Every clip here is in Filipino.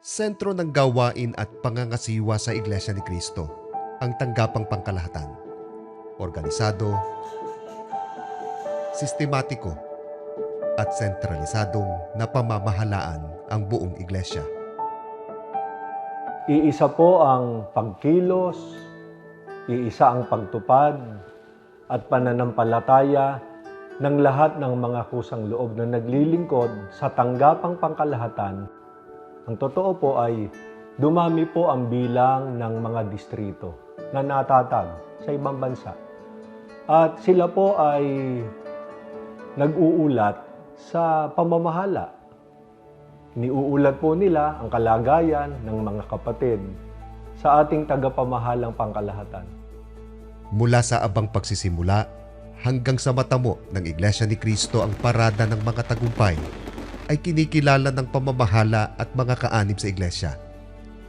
Sentro ng gawain at pangangasiwa sa Iglesia ni Cristo ang tanggapang pangkalahatan. Organisado, sistematiko, at sentralisadong napamamahalaan ang buong Iglesia. Iisa po ang pagkilos, iisa ang pagtupad at pananampalataya ng lahat ng mga kusang loob na naglilingkod sa tanggapang pangkalahatan. Ang totoo po ay dumami po ang bilang ng mga distrito na natatag sa ibang bansa. At sila po ay nag-uulat sa pamamahala Niuulat po nila ang kalagayan ng mga kapatid sa ating tagapamahalang pangkalahatan. Mula sa abang pagsisimula hanggang sa matamo ng Iglesia ni Cristo ang parada ng mga tagumpay ay kinikilala ng pamamahala at mga kaanib sa Iglesia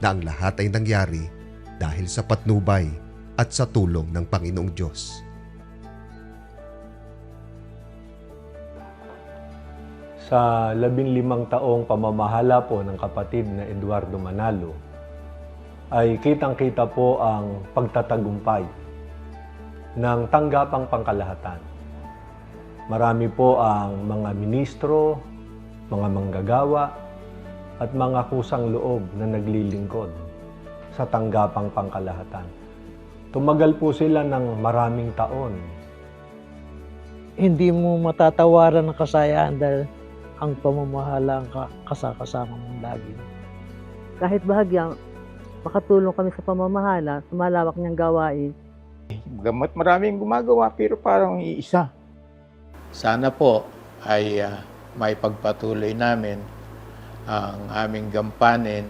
na ang lahat ay nangyari dahil sa patnubay at sa tulong ng Panginoong Diyos. Sa labing limang taong pamamahala po ng kapatid na Eduardo Manalo, ay kitang-kita po ang pagtatagumpay ng tanggapang pangkalahatan. Marami po ang mga ministro, mga manggagawa, at mga kusang loob na naglilingkod sa tanggapang pangkalahatan. Tumagal po sila ng maraming taon hindi mo matatawaran ng kasayaan dahil ang pamamahala ang ka- kasakasama mong lagi. kahit bahagyang makatulong kami sa pamamahala sa malawak niyang gawain. Gamot maraming gumagawa pero parang iisa. Sana po ay ah, may pagpatuloy namin ang aming gampanin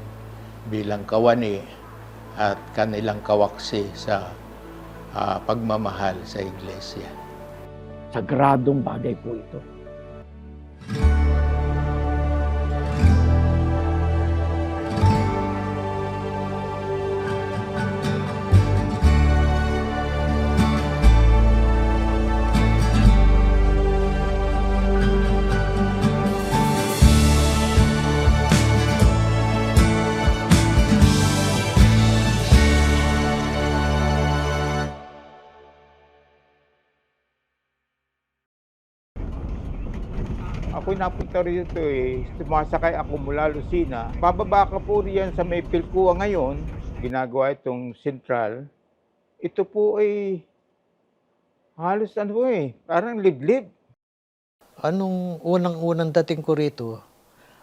bilang kawani at kanilang kawaksi sa ah, pagmamahal sa iglesia. Sagradong bagay po ito. Ako'y napunta rito eh. Sumasakay ako mula Lucina. Bababa ka po riyan sa may Pilcua ngayon. Ginagawa itong central. Ito po ay halos ano eh, parang liblib. Anong unang-unang dating ko rito,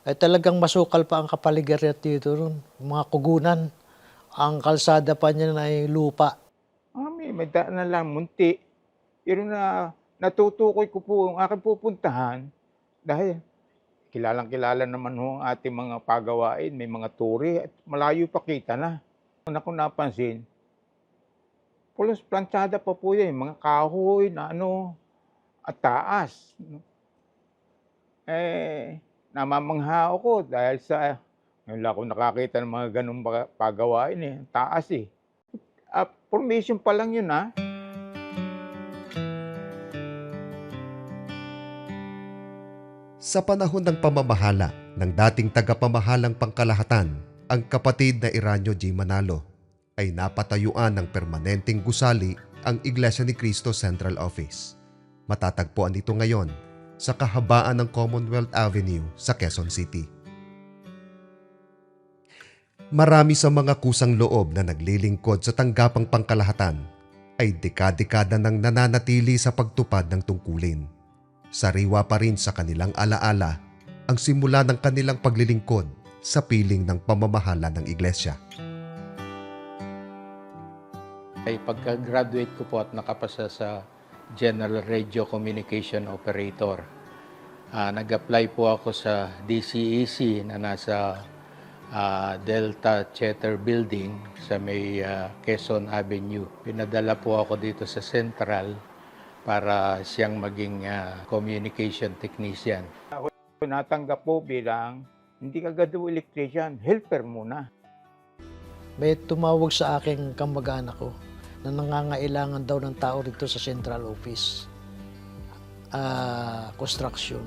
ay talagang masukal pa ang kapaligiran dito ron. Mga kugunan. Ang kalsada pa niya ay lupa. May, may daan na lang, munti. Pero na natutukoy ko po ang aking pupuntahan dahil kilalang kilala naman ho ang ating mga pagawain, may mga turi at malayo pa kita na. Una ko napansin, pulos planchada pa po yan, mga kahoy na ano, at taas. Eh, namamangha ako dahil sa, ngayon lang ako nakakita ng mga ganong pagawain eh, taas eh. Ah, formation pa lang yun ah. Sa panahon ng pamamahala ng dating tagapamahalang pangkalahatan, ang kapatid na Iranyo G. Manalo ay napatayuan ng permanenteng gusali ang Iglesia ni Cristo Central Office. Matatagpuan ito ngayon sa kahabaan ng Commonwealth Avenue sa Quezon City. Marami sa mga kusang loob na naglilingkod sa tanggapang pangkalahatan ay dekada-dekada nang nananatili sa pagtupad ng tungkulin sariwa pa rin sa kanilang alaala ang simula ng kanilang paglilingkod sa piling ng pamamahala ng iglesia. Ay pagka-graduate ko po at nakapasa sa General Radio Communication Operator, ah, nag-apply po ako sa DCEC na nasa ah, Delta Theater Building sa may ah, Quezon Avenue. Pinadala po ako dito sa Central para siyang maging ah, communication technician. Natanggap po bilang hindi kagad electrician, helper muna. May tumawag sa aking kamag-anak ko na nangangailangan daw ng tao rito sa central office. Ah, construction.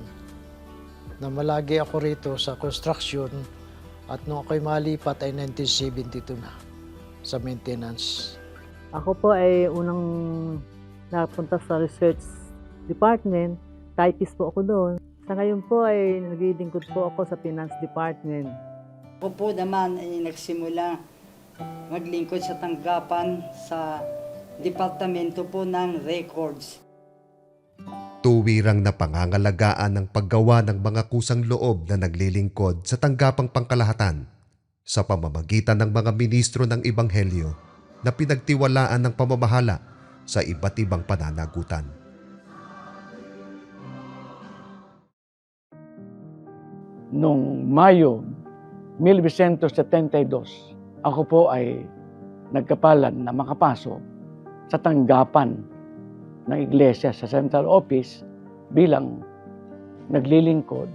Na malagi ako rito sa construction At nung ako'y malipat ay 1972 na sa maintenance. Ako po ay unang napunta sa research department. Typist po ako doon. Sa ngayon po ay naglilingkod po ako sa finance department. Ako po naman ay nagsimula maglingkod sa tanggapan sa departamento po ng records. Tuwirang na pangangalagaan ng paggawa ng mga kusang loob na naglilingkod sa tanggapang pangkalahatan sa pamamagitan ng mga ministro ng Ebanghelyo na pinagtiwalaan ng pamamahala sa iba't ibang pananagutan. Noong Mayo 1972, ako po ay nagkapalan na makapasok sa tanggapan ng iglesia sa central office bilang naglilingkod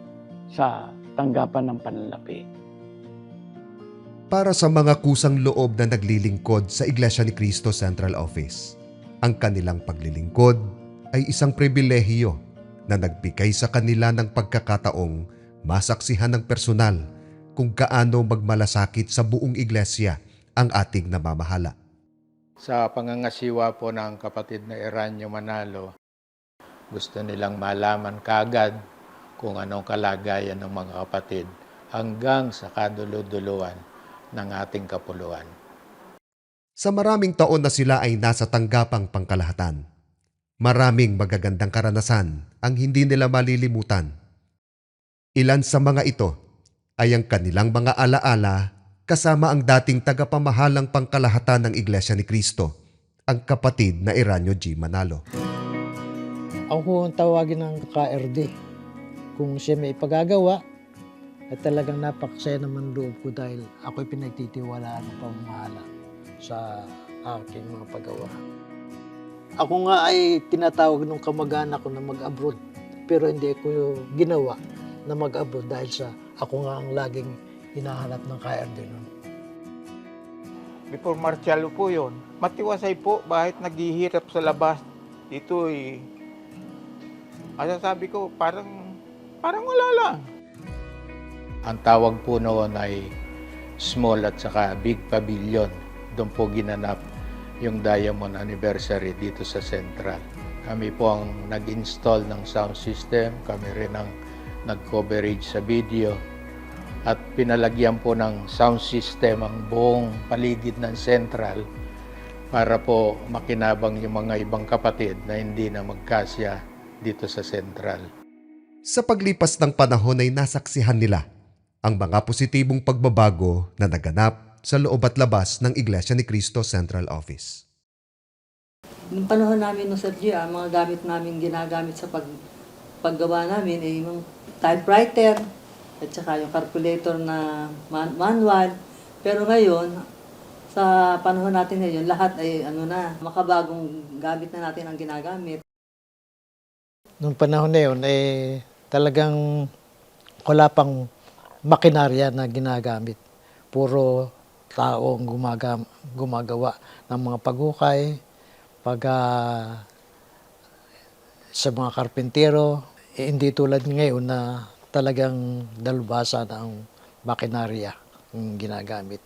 sa tanggapan ng panlalapi. Para sa mga kusang loob na naglilingkod sa Iglesia ni Cristo Central Office, ang kanilang paglilingkod ay isang pribilehiyo na nagbigay sa kanila ng pagkakataong masaksihan ng personal kung gaano magmalasakit sa buong iglesia ang ating namamahala. Sa pangangasiwa po ng kapatid na Eranio Manalo, gusto nilang malaman kagad kung anong kalagayan ng mga kapatid hanggang sa kaduluduluan ng ating kapuluan. Sa maraming taon na sila ay nasa tanggapang pangkalahatan. Maraming magagandang karanasan ang hindi nila malilimutan. Ilan sa mga ito ay ang kanilang mga alaala kasama ang dating tagapamahalang pangkalahatan ng Iglesia ni Cristo, ang kapatid na Eranio G. Manalo. Ako ang tawagin ng KRD. Kung siya may ipagagawa, at talagang napakasaya naman loob ko dahil ako'y pinagtitiwalaan ng pamamahala sa aking mga paggawa. Ako nga ay tinatawag ng kamag-anak ko na mag-abroad pero hindi ko ginawa na mag-abroad dahil sa ako nga ang laging hinahanap ng KRD noon. Before Marcialo po yon. Matiwasay po, bakit naghihirap sa labas. Dito eh, sabi ko, parang, parang wala lang. Ang tawag po noon ay small at saka big pavilion. Doon po ginanap yung Diamond Anniversary dito sa Central. Kami po ang nag-install ng sound system, kami rin ang nag-coverage sa video at pinalagyan po ng sound system ang buong paligid ng Central para po makinabang yung mga ibang kapatid na hindi na magkasya dito sa Central. Sa paglipas ng panahon ay nasaksihan nila ang mga positibong pagbabago na naganap sa loob at labas ng Iglesia ni Cristo Central Office. Nung panahon namin no Sir G, ang mga gamit namin ginagamit sa pag, paggawa namin ay yung typewriter at saka yung calculator na man- manual. Pero ngayon, sa panahon natin ngayon, lahat ay ano na, makabagong gamit na natin ang ginagamit. Noong panahon na yun, eh, talagang wala pang makinarya na ginagamit. Puro tao ang gumaga, gumagawa ng mga paghukay, pag ah, sa mga karpintero, eh, hindi tulad ngayon na talagang dalubasa na ang makinarya ang ginagamit.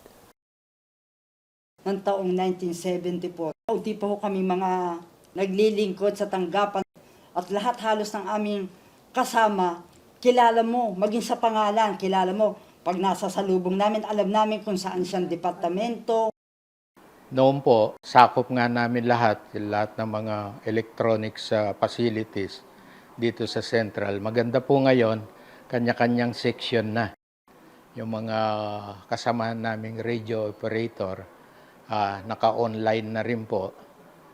Ng taong 1974, Kaunti pa ho kami mga naglilingkod sa tanggapan at lahat halos ng aming kasama, kilala mo, maging sa pangalan, kilala mo. Pag nasa salubong namin, alam namin kung saan siyang departamento, Noon po, sakop nga namin lahat, lahat ng mga electronics uh, facilities dito sa Central. Maganda po ngayon, kanya-kanyang section na. Yung mga kasamahan naming radio operator, ah, naka-online na rin po.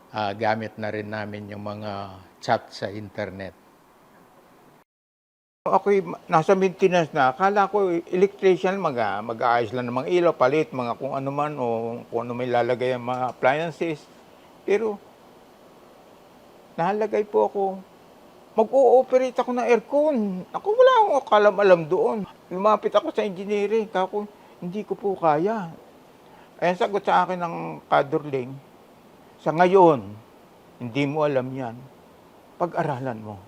Ah, gamit na rin namin yung mga chat sa internet. Ako'y nasa maintenance na. Akala ko electrician mag mag-aayos lang ng mga ilaw, palit, mga kung ano man o kung ano may lalagay ang mga appliances. Pero nahalagay po ako. Mag-o-operate ako ng aircon. Ako wala akong kalam-alam doon. Lumapit ako sa engineering. Kako, hindi ko po kaya. Ayan sagot sa akin ng kadurling. Sa ngayon, hindi mo alam yan. Pag-aralan mo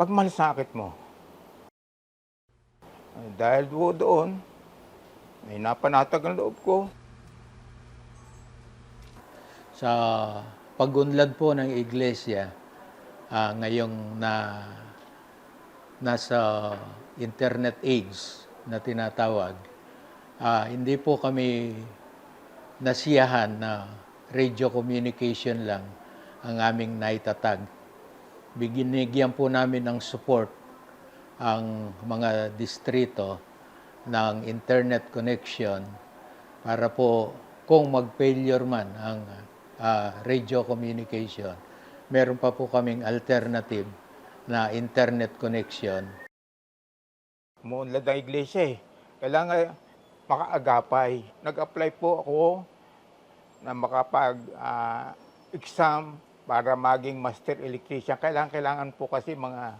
pag malasakit mo, Ay, dahil do- doon, may napanatag ang loob ko. Sa pagunlad po ng iglesia, ah, ngayong na nasa internet age na tinatawag, ah, hindi po kami nasiyahan na radio communication lang ang aming naitatag. Binigyan po namin ng support ang mga distrito ng internet connection para po kung mag-failure man ang ah, radio communication, meron pa po kaming alternative na internet connection Umuunlad ang iglesia eh. Kailangan makaagapay. Nag-apply po ako na makapag-exam para maging master electrician. Kailangan, kailangan po kasi mga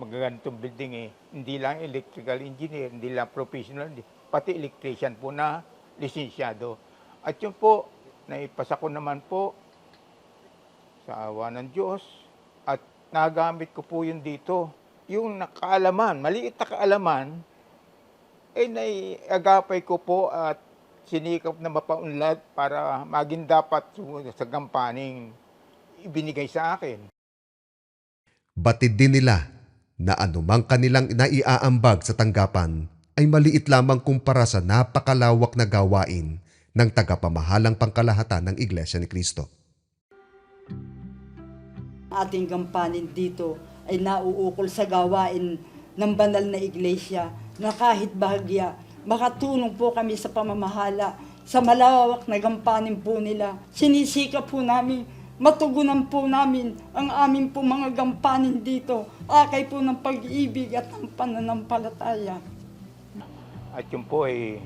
magagantong building eh. Hindi lang electrical engineer, hindi lang professional, hindi- pati electrician po na lisensyado. At yun po, naipasa ko naman po sa awa ng Diyos at nagamit ko po yun dito. Yung nakaalaman, maliit na kaalaman, eh naiagapay ko po at sinikap na mapaunlad para maging dapat sa gampaning ibinigay sa akin. Batid din nila na anumang kanilang naiaambag sa tanggapan ay maliit lamang kumpara sa napakalawak na gawain ng tagapamahalang pangkalahatan ng Iglesia ni Cristo. ating gampanin dito ay nauukol sa gawain ng banal na iglesia na kahit bahagya, makatulong po kami sa pamamahala sa malawak na gampanin po nila. Sinisika po namin, matugunan po namin ang aming po mga gampanin dito, akay po ng pag-ibig at ng pananampalataya. At yun po ay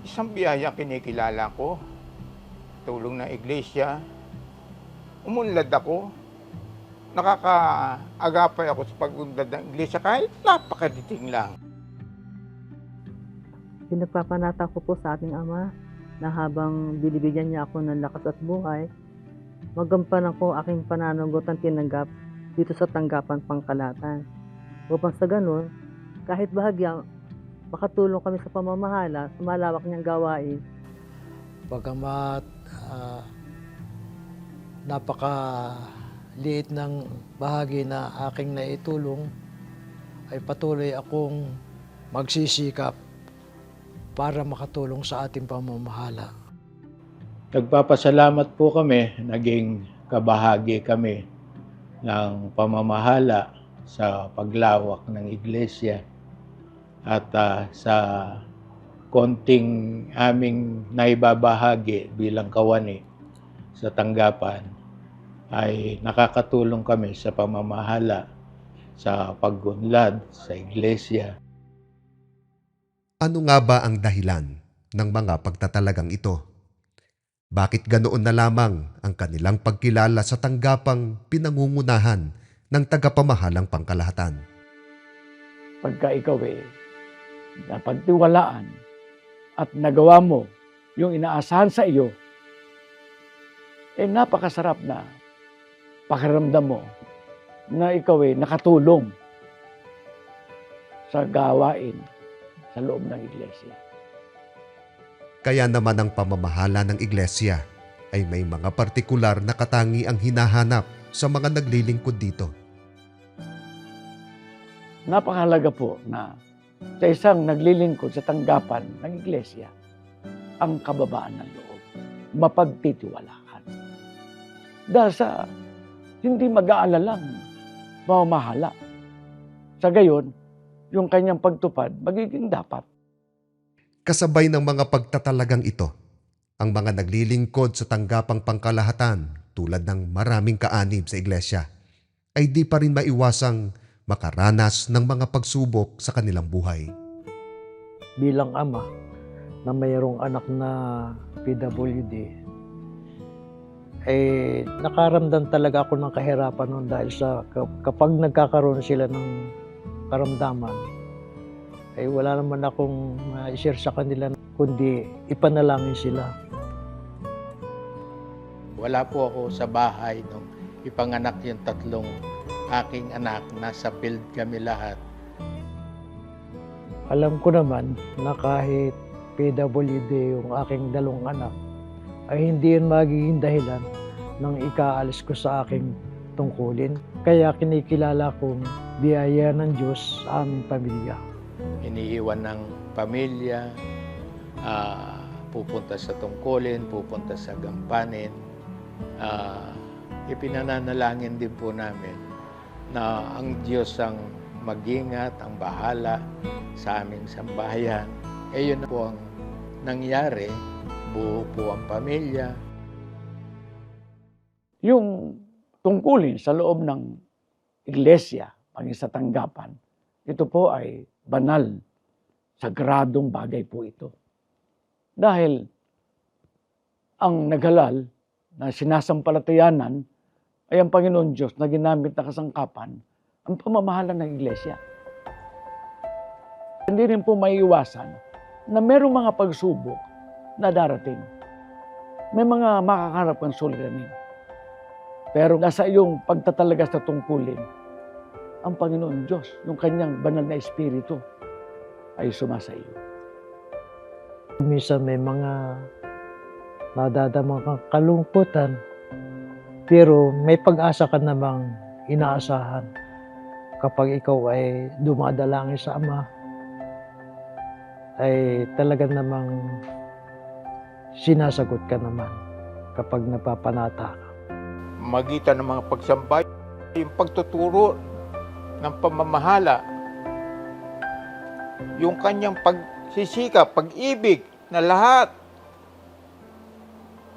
isang biyaya kinikilala ko. Tulong ng iglesia. Umunlad ako. Nakakaagapay ako sa pagunlad ng iglesia kahit napakaditing lang. Pinagpapanata ko po sa ating Ama na habang binibigyan niya ako ng lakas at buhay, magampanan ko aking pananagot ang tinanggap dito sa tanggapan pangkalatan. Upang sa ganun, kahit bahagya, makatulong kami sa pamamahala sa malawak niyang gawain Bagamat ah, napaka liit ng bahagi na aking naitulong, ay patuloy akong magsisikap para makatulong sa ating pamamahala. Nagpapasalamat po kami, naging kabahagi kami ng pamamahala sa paglawak ng iglesia at ah, sa konting aming naibabahagi bilang kawani sa tanggapan ay nakakatulong kami sa pamamahala sa paggunlad sa iglesia Ano nga ba ang dahilan ng mga pagtatalagang ito? Bakit ganoon na lamang ang kanilang pagkilala sa tanggapang pinangungunahan ng tagapamahalang pangkalahatan? Pagka ikaw eh, napagtiwalaan at nagawa mo yung inaasahan sa iyo, eh napakasarap na pakiramdam mo na ikaw eh nakatulong sa gawain sa loob ng iglesia. Kaya naman ang pamamahala ng iglesia ay may mga partikular na katangi ang hinahanap sa mga naglilingkod dito. Napakahalaga po na sa isang naglilingkod sa tanggapan ng iglesia, ang kababaan ng loob, mapagtitiwalaan. Dahil sa hindi mag-aalalang mamahala. Sa gayon, yung kanyang pagtupad magiging dapat. Kasabay ng mga pagtatalagang ito, ang mga naglilingkod sa tanggapang pangkalahatan tulad ng maraming kaanib sa iglesia ay di pa rin maiwasang makaranas ng mga pagsubok sa kanilang buhay. Bilang ama na mayroong anak na PWD, eh nakaramdam talaga ako ng kahirapan noon dahil sa ka- kapag nagkakaroon sila ng karamdaman, ay wala naman akong ma-share sa kanila kundi ipanalangin sila. Wala po ako sa bahay nung ipanganak yung tatlong aking anak. Nasa field kami lahat. Alam ko naman na kahit PWD yung aking dalawang anak, ay hindi yun magiging dahilan ng ikaalis ko sa aking tungkulin. Kaya kinikilala kong biyaya ng Diyos sa aming pamilya. Iniiwan ng pamilya, ah, pupunta sa tungkulin, pupunta sa gampanin. Ah, ipinananalangin din po namin na ang Diyos ang magingat, ang bahala sa aming sambahayan. Eh yun po ang nangyari, buo po ang pamilya, Yung tungkulin sa loob ng iglesia, maging sa tanggapan, ito po ay banal, sagradong bagay po ito. Dahil ang naghalal na sinasampalatayanan ay ang Panginoon Diyos na ginamit na kasangkapan ang pamamahala ng iglesia. Hindi rin po maiiwasan na merong mga pagsubok na darating. May mga makakarap kang suliranin. Pero nasa iyong pagtatalaga sa tungkulin, ang Panginoon Diyos, yung kanyang banal na espiritu, ay sumasa iyo. Minsan may mga nadadamang kang kalungkutan, pero may pag-asa ka namang inaasahan kapag ikaw ay dumadalangin sa Ama, ay talaga namang sinasagot ka naman kapag napapanata ka. magitan ng mga pagsambay, yung pagtuturo ng pamamahala, yung kanyang pagsisika, pag-ibig na lahat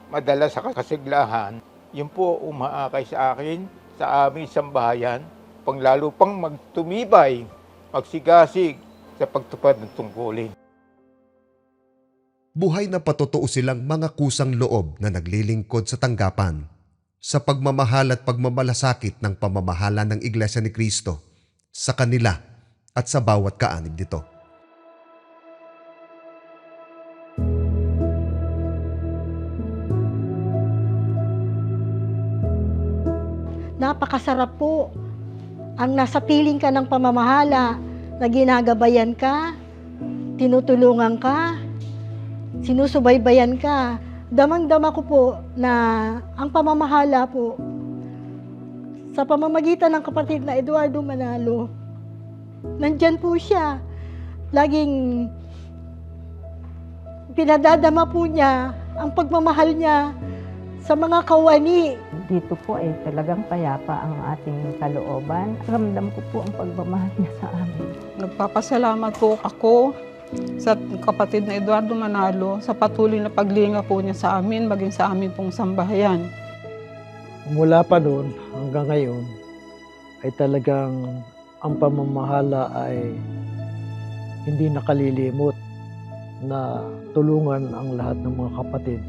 madala sa kasiglahan, yun po umaakay sa akin, sa aming sambahayan, panglalo pang magtumibay, magsigasig sa pagtupad ng tungkulin. Buhay na patotoo silang mga kusang loob na naglilingkod sa tanggapan sa pagmamahal at pagmamalasakit ng pamamahala ng Iglesia ni Kristo sa kanila at sa bawat kaanib nito. napakasarap po. Ang nasa piling ka ng pamamahala na ginagabayan ka, tinutulungan ka, sinusubaybayan ka. Damang-dama ko po na ang pamamahala po sa pamamagitan ng kapatid na Eduardo Manalo, nandyan po siya. Laging pinadadama po niya ang pagmamahal niya sa mga kawani Dito po ay talagang payapa ang ating kalooban. Ramdam ko po ang pagmamahal niya sa amin. Nagpapasalamat po ako sa kapatid na Eduardo Manalo sa patuloy na paglinga po niya sa amin, maging sa amin pong sambahayan. Mula pa noon hanggang ngayon ay talagang ang pamamahala ay hindi nakalilimot na tulungan ang lahat ng mga kapatid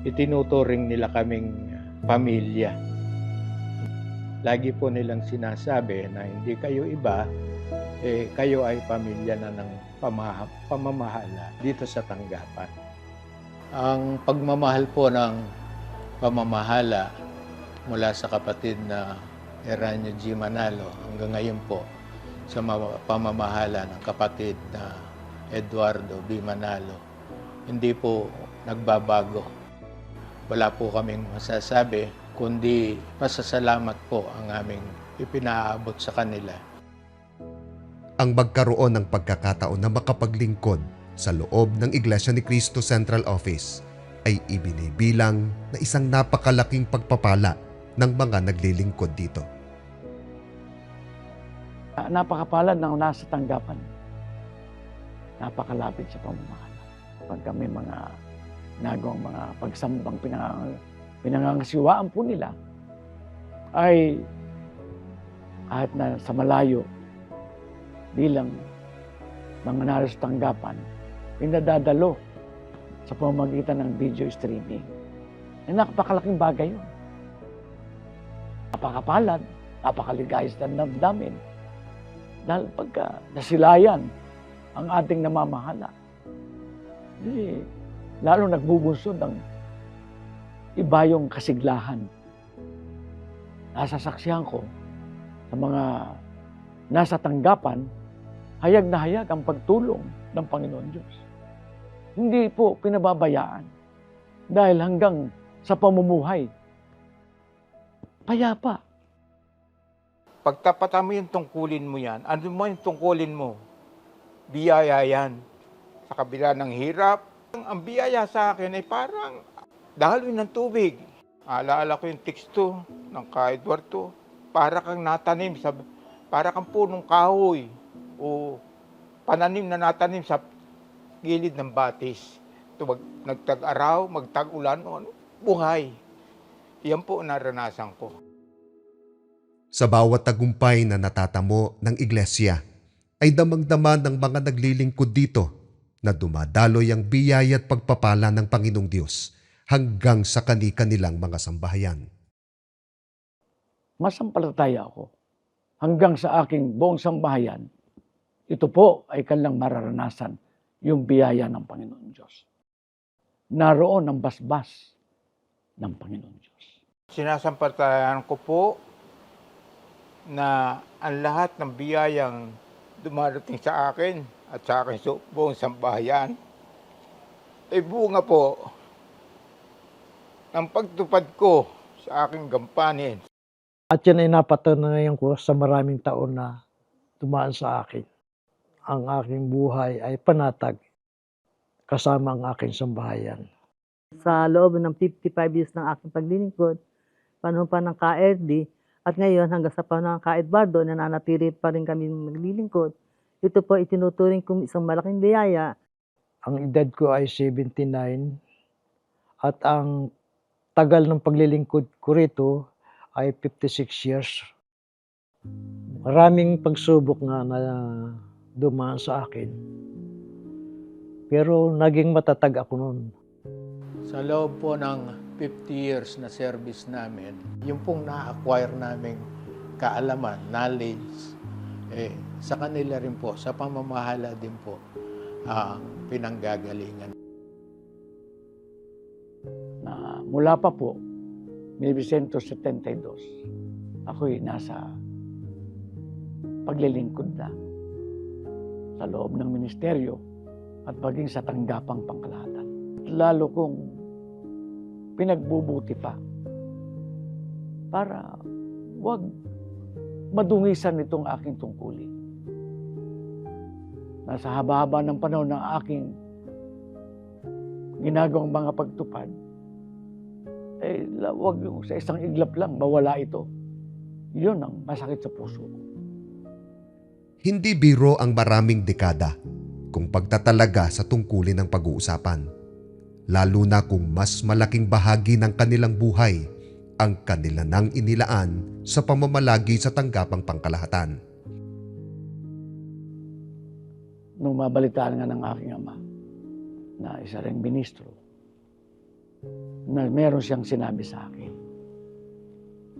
itinuturing nila kaming pamilya. Lagi po nilang sinasabi na hindi kayo iba, eh, kayo ay pamilya na ng pamaha- pamamahala dito sa tanggapan. Ang pagmamahal po ng pamamahala mula sa kapatid na Eranio G. Manalo hanggang ngayon po sa ma- pamamahala ng kapatid na Eduardo B. Manalo, hindi po nagbabago wala po kaming masasabi, kundi pasasalamat po ang aming ipinaabot sa kanila. Ang magkaroon ng pagkakataon na makapaglingkod sa loob ng Iglesia ni Cristo Central Office ay ibinibilang na isang napakalaking pagpapala ng mga naglilingkod dito. Ah, Napakapalad ng nasa tanggapan. Napakalapit sa pamamahala. Pag kami mga nagawang mga pagsambang pinang, pinangangasiwaan po nila, ay kahit na sa malayo, bilang mga naros tanggapan, pinadadalo sa pamamagitan ng video streaming. Ay napakalaking bagay yun. Napakapalad, napakaligayas ng damdamin. Dahil pagka nasilayan ang ating namamahala, di, lalo nagbubunsod ng iba yung kasiglahan. Nasasaksihan ko sa mga nasa tanggapan hayag na hayag ang pagtulong ng Panginoon Diyos. Hindi po pinababayaan dahil hanggang sa pamumuhay, payapa. Pagtapatan mo yung tungkulin mo yan, ano mo yung tungkulin mo? Biyaya yan. Sa kabila ng hirap, ang biyaya sa akin ay parang daloy ng tubig. Alaala ko yung teksto ng ka Eduardo. Para kang natanim sa para kang punong kahoy o pananim na natanim sa gilid ng batis. Ito mag, nagtag-araw, magtag-ulan, o ano, buhay. Yan po ang naranasan ko. Sa bawat tagumpay na natatamo ng iglesia, ay damang-dama ng mga naglilingkod dito na dumadaloy ang biyaya at pagpapala ng Panginoong Diyos hanggang sa kani-kanilang mga sambahayan. Masampalataya ako hanggang sa aking buong sambahayan, ito po ay kanilang mararanasan yung biyaya ng Panginoon Diyos. Naroon ang basbas ng Panginoon Diyos. Sinasampatayan ko po na ang lahat ng biyayang dumarating sa akin at sa akin sa buong sambahayan ay bunga po ng pagtupad ko sa aking gampanin. At yan ay napatunayan ko sa maraming taon na dumaan sa akin. Ang aking buhay ay panatag kasama ang aking sambahayan. Sa loob ng 55 years ng aking paglilingkod, panahon pa ng KRD, at ngayon hanggang sa panahon ng ka-Edwardo, nananatili pa rin kami maglilingkod. Ito po itinuturing kong isang malaking biyaya Ang edad ko ay 79 at ang tagal ng paglilingkod ko rito ay 56 years. Maraming pagsubok nga na dumaan sa akin. Pero naging matatag ako noon. Sa loob po ng 50 years na service namin, yung pong na-acquire namin kaalaman, knowledge, eh, sa kanila rin po, sa pamamahala din po, ang pinanggagalingan. Na mula pa po, 1972, ako'y nasa paglilingkod na sa loob ng ministeryo at maging sa tanggapang pangkalahatan. Lalo kong pinagbubuti pa para wag madungisan itong aking tungkulin. Nasa haba-haba ng panahon ng aking ginagawang mga pagtupad, eh, wag sa isang iglap lang, mawala ito. Yun ang masakit sa puso ko. Hindi biro ang maraming dekada kung pagtatalaga sa tungkulin ng pag-uusapan. Lalo na kung mas malaking bahagi ng kanilang buhay ang kanila nang inilaan sa pamamalagi sa tanggapang pangkalahatan. Nung mabalitaan nga ng aking ama na isa ring ministro, na meron siyang sinabi sa akin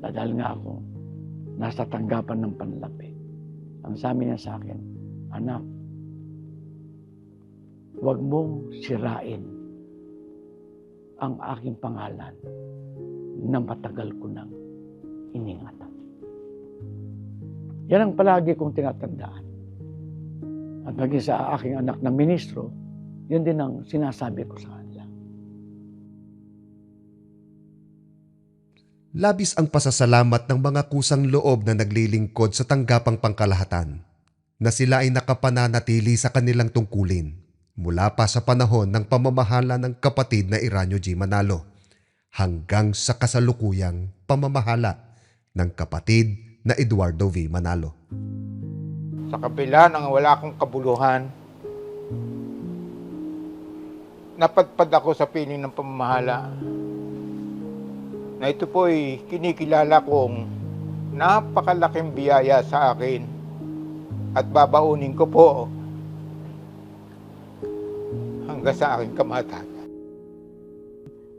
na dahil nga ako nasa tanggapan ng panlapi. Ang sabi niya sa akin, anak, huwag mong sirain ang aking pangalan na matagal ko nang iningatan. Yan ang palagi kong tinatandaan. At maging sa aking anak na ministro, yun din ang sinasabi ko sa Labis ang pasasalamat ng mga kusang loob na naglilingkod sa tanggapang pangkalahatan na sila ay nakapananatili sa kanilang tungkulin mula pa sa panahon ng pamamahala ng kapatid na Iranyo G. Manalo hanggang sa kasalukuyang pamamahala ng kapatid na Eduardo V. Manalo. Sa kabila ng wala akong kabuluhan, napadpad ako sa piling ng pamamahala na ito po ay kinikilala kong napakalaking biyaya sa akin at babaunin ko po hanggang sa aking kamatayan.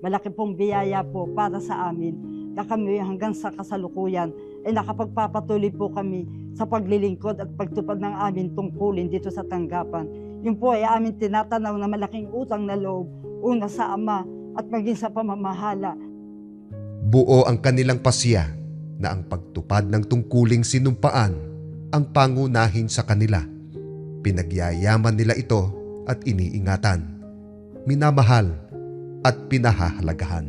Malaki pong biyaya po para sa amin na kami hanggang sa kasalukuyan ay nakapagpapatuloy po kami sa paglilingkod at pagtupad ng amin tungkulin dito sa tanggapan. Yun po ay amin tinatanaw na malaking utang na loob, una sa Ama at maging sa pamamahala. Buo ang kanilang pasya na ang pagtupad ng tungkuling sinumpaan ang pangunahin sa kanila Pinagyayaman nila ito at iniingatan, minamahal at pinahahalagahan.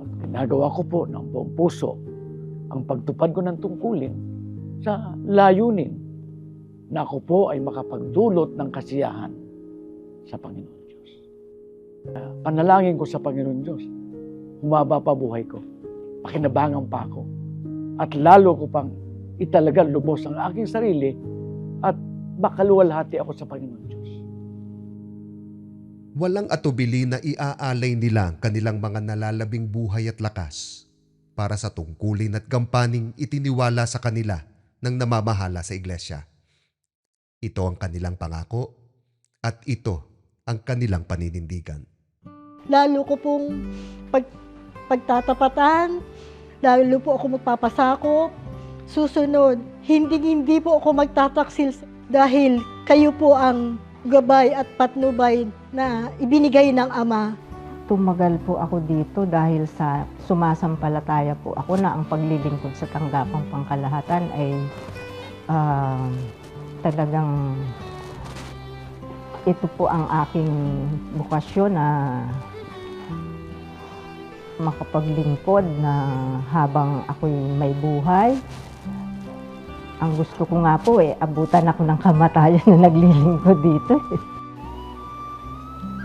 At ginagawa ko po ng buong puso ang pagtupad ko ng tungkulin sa layunin na ako po ay makapagdulot ng kasiyahan sa Panginoon Diyos. Panalangin ko sa Panginoon Diyos, humaba pa buhay ko, pakinabangan pa ako, at lalo ko pang italagang lubos ang aking sarili at makaluwalhati ako sa Panginoon Diyos. Walang atubili na iaalay nila ang kanilang mga nalalabing buhay at lakas para sa tungkulin at gampaning itiniwala sa kanila ng namamahala sa iglesia. Ito ang kanilang pangako at ito ang kanilang paninindigan. Lalo ko pong pag, pagtatapatan, lalo po ako magpapasakop. Susunod, hindi-hindi po ako magtataksil dahil kayo po ang gabay at patnubay na ibinigay ng Ama. Tumagal po ako dito dahil sa sumasampalataya po ako na ang paglilingkod sa tanggapang pangkalahatan ay ah, talagang ito po ang aking bukasyon na makapaglingkod na habang ako'y may buhay. Ang gusto ko nga po eh, abutan ako ng kamatayan na naglilingkod dito. eh.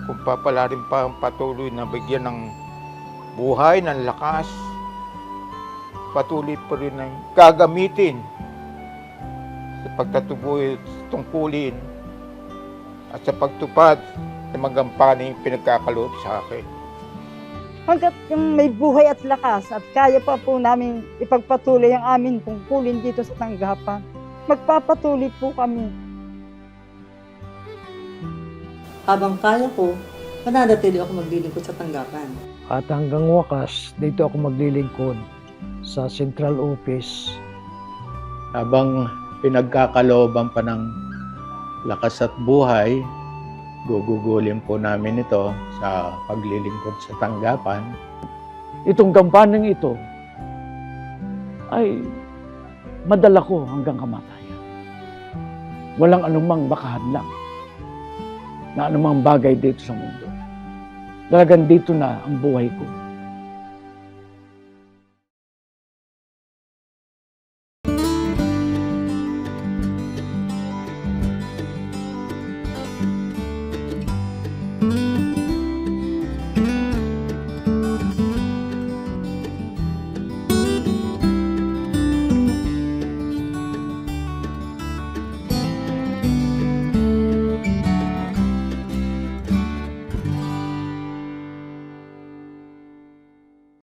Kung papalarin pa ang patuloy na bigyan ng buhay, ng lakas, patuloy pa rin ang gagamitin sa pagtatuboy tungkulin at sa pagtupad sa magampaning pinagkakaloob sa akin. Hanggat yung may buhay at lakas at kaya pa po namin ipagpatuloy ang amin tungkulin dito sa tanggapan, magpapatuloy po kami. Habang kaya ko, mananatili ako maglilingkod sa tanggapan. At hanggang wakas, dito ako maglilingkod sa central office Habang pinagkakalooban pa ng lakas at buhay, gugugulin po namin ito sa paglilingkod sa tanggapan. Itong gampaning ito ay madala ko hanggang kamatayan. Walang anumang makahadlang na anumang bagay dito sa mundo. Talagang dito na ang buhay ko.